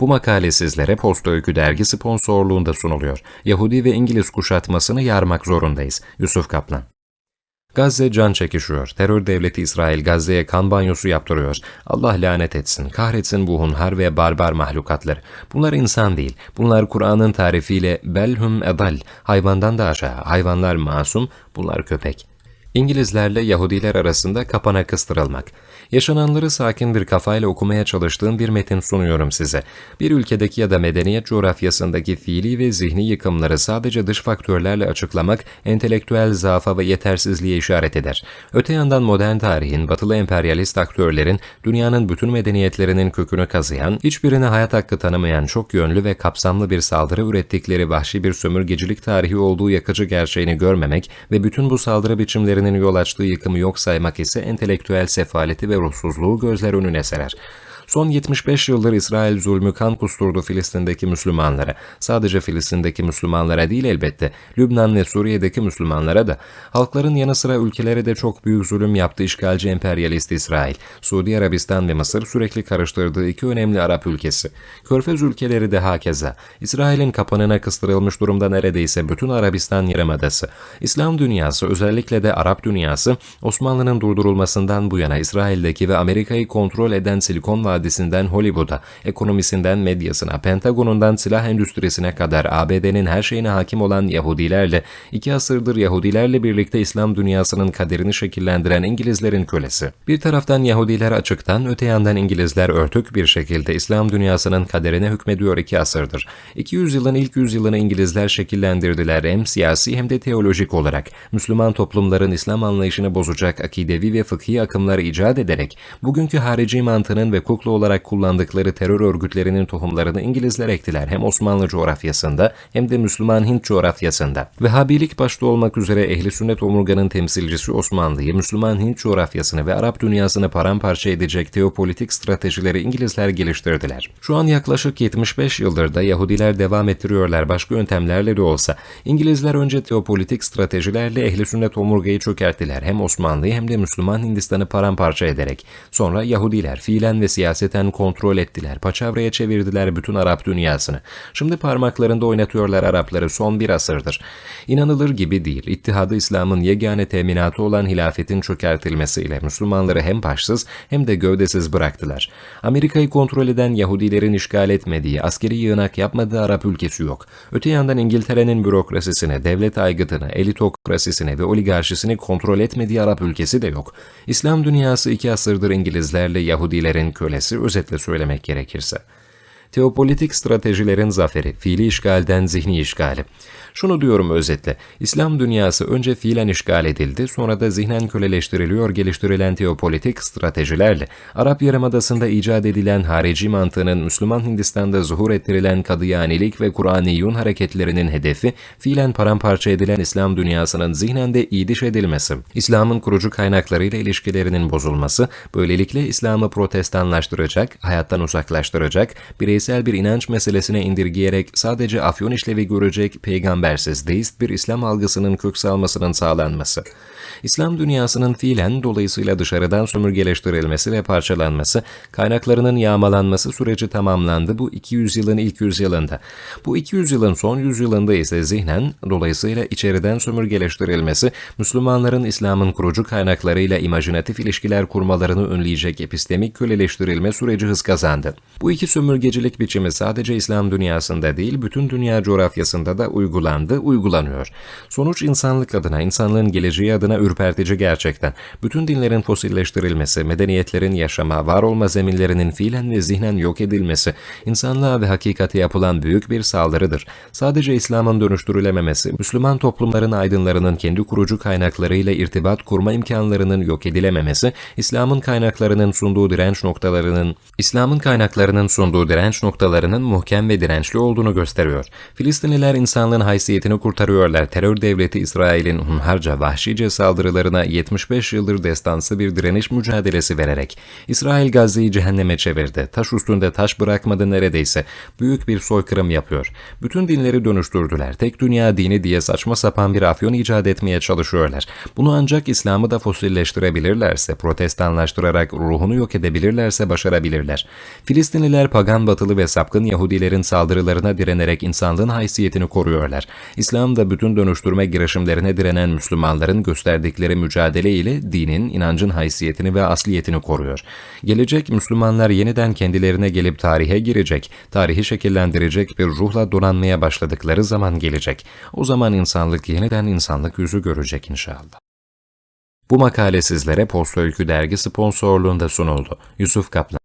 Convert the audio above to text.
Bu makale sizlere Posta Öykü dergi sponsorluğunda sunuluyor. Yahudi ve İngiliz kuşatmasını yarmak zorundayız. Yusuf Kaplan Gazze can çekişiyor. Terör devleti İsrail Gazze'ye kan banyosu yaptırıyor. Allah lanet etsin, kahretsin bu hunhar ve barbar mahlukatları. Bunlar insan değil. Bunlar Kur'an'ın tarifiyle belhum edal, hayvandan da aşağı. Hayvanlar masum, bunlar köpek. İngilizlerle Yahudiler arasında kapana kıstırılmak. Yaşananları sakin bir kafayla okumaya çalıştığım bir metin sunuyorum size. Bir ülkedeki ya da medeniyet coğrafyasındaki fiili ve zihni yıkımları sadece dış faktörlerle açıklamak entelektüel zaafa ve yetersizliğe işaret eder. Öte yandan modern tarihin, batılı emperyalist aktörlerin dünyanın bütün medeniyetlerinin kökünü kazıyan, hiçbirine hayat hakkı tanımayan çok yönlü ve kapsamlı bir saldırı ürettikleri vahşi bir sömürgecilik tarihi olduğu yakıcı gerçeğini görmemek ve bütün bu saldırı biçimlerinin yol açtığı yıkımı yok saymak ise entelektüel sefaleti ve ruhsuzluğu gözler önüne serer. Son 75 yıldır İsrail zulmü kan kusturdu Filistin'deki Müslümanlara. Sadece Filistin'deki Müslümanlara değil elbette, Lübnan ve Suriye'deki Müslümanlara da. Halkların yanı sıra ülkelere de çok büyük zulüm yaptı işgalci emperyalist İsrail. Suudi Arabistan ve Mısır sürekli karıştırdığı iki önemli Arap ülkesi. Körfez ülkeleri de hakeza. İsrail'in kapanına kıstırılmış durumda neredeyse bütün Arabistan Yarımadası. İslam dünyası özellikle de Arap dünyası Osmanlı'nın durdurulmasından bu yana İsrail'deki ve Amerika'yı kontrol eden Silikon Vadisi'nden Hollywood'a, ekonomisinden medyasına, Pentagon'undan silah endüstrisine kadar ABD'nin her şeyine hakim olan Yahudilerle, iki asırdır Yahudilerle birlikte İslam dünyasının kaderini şekillendiren İngilizlerin kölesi. Bir taraftan Yahudiler açıktan, öte yandan İngilizler örtük bir şekilde İslam dünyasının kaderine hükmediyor iki asırdır. 200 yılın ilk yüzyılını İngilizler şekillendirdiler hem siyasi hem de teolojik olarak. Müslüman toplumların İslam anlayışını bozacak akidevi ve fıkhi akımları icat ederek, bugünkü harici mantığının ve kukla olarak kullandıkları terör örgütlerinin tohumlarını İngilizler ektiler hem Osmanlı coğrafyasında hem de Müslüman Hint coğrafyasında. Vehhabilik başta olmak üzere ehli sünnet omurganın temsilcisi Osmanlı'yı, Müslüman Hint coğrafyasını ve Arap dünyasını paramparça edecek teopolitik stratejileri İngilizler geliştirdiler. Şu an yaklaşık 75 yıldır da Yahudiler devam ettiriyorlar başka yöntemlerle de olsa. İngilizler önce teopolitik stratejilerle ehli sünnet omurgayı çökerttiler hem Osmanlı'yı hem de Müslüman Hindistan'ı paramparça ederek. Sonra Yahudiler fiilen ve siyaseten kontrol ettiler. Paçavraya çevirdiler bütün Arap dünyasını. Şimdi parmaklarında oynatıyorlar Arapları son bir asırdır. İnanılır gibi değil. İttihadı İslam'ın yegane teminatı olan hilafetin çökertilmesiyle Müslümanları hem başsız hem de gövdesiz bıraktılar. Amerika'yı kontrol eden Yahudilerin işgal etmediği, askeri yığınak yapmadığı Arap ülkesi yok. Öte yandan İngiltere'nin bürokrasisine, devlet aygıtını, elitokrasisini ve oligarşisini kontrol etmediği Arap ülkesi de yok. İslam dünyası iki asırdır İngilizlerle Yahudilerin kölesi özetle söylemek gerekirse. Teopolitik stratejilerin zaferi, fiili işgalden zihni işgali. Şunu diyorum özetle, İslam dünyası önce fiilen işgal edildi, sonra da zihnen köleleştiriliyor geliştirilen teopolitik stratejilerle, Arap Yarımadası'nda icat edilen harici mantığının Müslüman Hindistan'da zuhur ettirilen kadıyanilik ve Kur'aniyun hareketlerinin hedefi, fiilen paramparça edilen İslam dünyasının zihnen de idiş edilmesi, İslam'ın kurucu kaynaklarıyla ilişkilerinin bozulması, böylelikle İslam'ı protestanlaştıracak, hayattan uzaklaştıracak, bireysel bir inanç meselesine indirgeyerek sadece afyon işlevi görecek peygambersiz deist bir İslam algısının kök salmasının sağlanması. İslam dünyasının fiilen dolayısıyla dışarıdan sömürgeleştirilmesi ve parçalanması, kaynaklarının yağmalanması süreci tamamlandı bu 200 yılın ilk yüzyılında. Bu 200 yılın son yüzyılında ise zihnen dolayısıyla içeriden sömürgeleştirilmesi, Müslümanların İslam'ın kurucu kaynaklarıyla imajinatif ilişkiler kurmalarını önleyecek epistemik köleleştirilme süreci hız kazandı. Bu iki sömürgecilik biçimi sadece İslam dünyasında değil, bütün dünya coğrafyasında da uygulandı, uygulanıyor. Sonuç insanlık adına, insanlığın geleceği adına ürpertici gerçekten. Bütün dinlerin fosilleştirilmesi, medeniyetlerin yaşama, var olma zeminlerinin fiilen ve zihnen yok edilmesi, insanlığa ve hakikate yapılan büyük bir saldırıdır. Sadece İslam'ın dönüştürülememesi, Müslüman toplumların aydınlarının kendi kurucu kaynaklarıyla irtibat kurma imkanlarının yok edilememesi, İslam'ın kaynaklarının sunduğu direnç noktalarının, İslam'ın kaynaklarının sunduğu direnç noktalarının muhkem ve dirençli olduğunu gösteriyor. Filistinliler insanlığın haysiyetini kurtarıyorlar. Terör devleti İsrail'in hunharca, vahşice saldırılarına 75 yıldır destansı bir direniş mücadelesi vererek İsrail Gazze'yi cehenneme çevirdi. Taş üstünde taş bırakmadı neredeyse. Büyük bir soykırım yapıyor. Bütün dinleri dönüştürdüler. Tek dünya dini diye saçma sapan bir afyon icat etmeye çalışıyorlar. Bunu ancak İslam'ı da fosilleştirebilirlerse, protestanlaştırarak ruhunu yok edebilirlerse başarabilirler. Filistinliler pagan batılı batılı ve sapkın Yahudilerin saldırılarına direnerek insanlığın haysiyetini koruyorlar. İslam'da bütün dönüştürme girişimlerine direnen Müslümanların gösterdikleri mücadele ile dinin, inancın haysiyetini ve asliyetini koruyor. Gelecek Müslümanlar yeniden kendilerine gelip tarihe girecek, tarihi şekillendirecek bir ruhla donanmaya başladıkları zaman gelecek. O zaman insanlık yeniden insanlık yüzü görecek inşallah. Bu makale sizlere Posta Öykü Dergi sponsorluğunda sunuldu. Yusuf Kaplan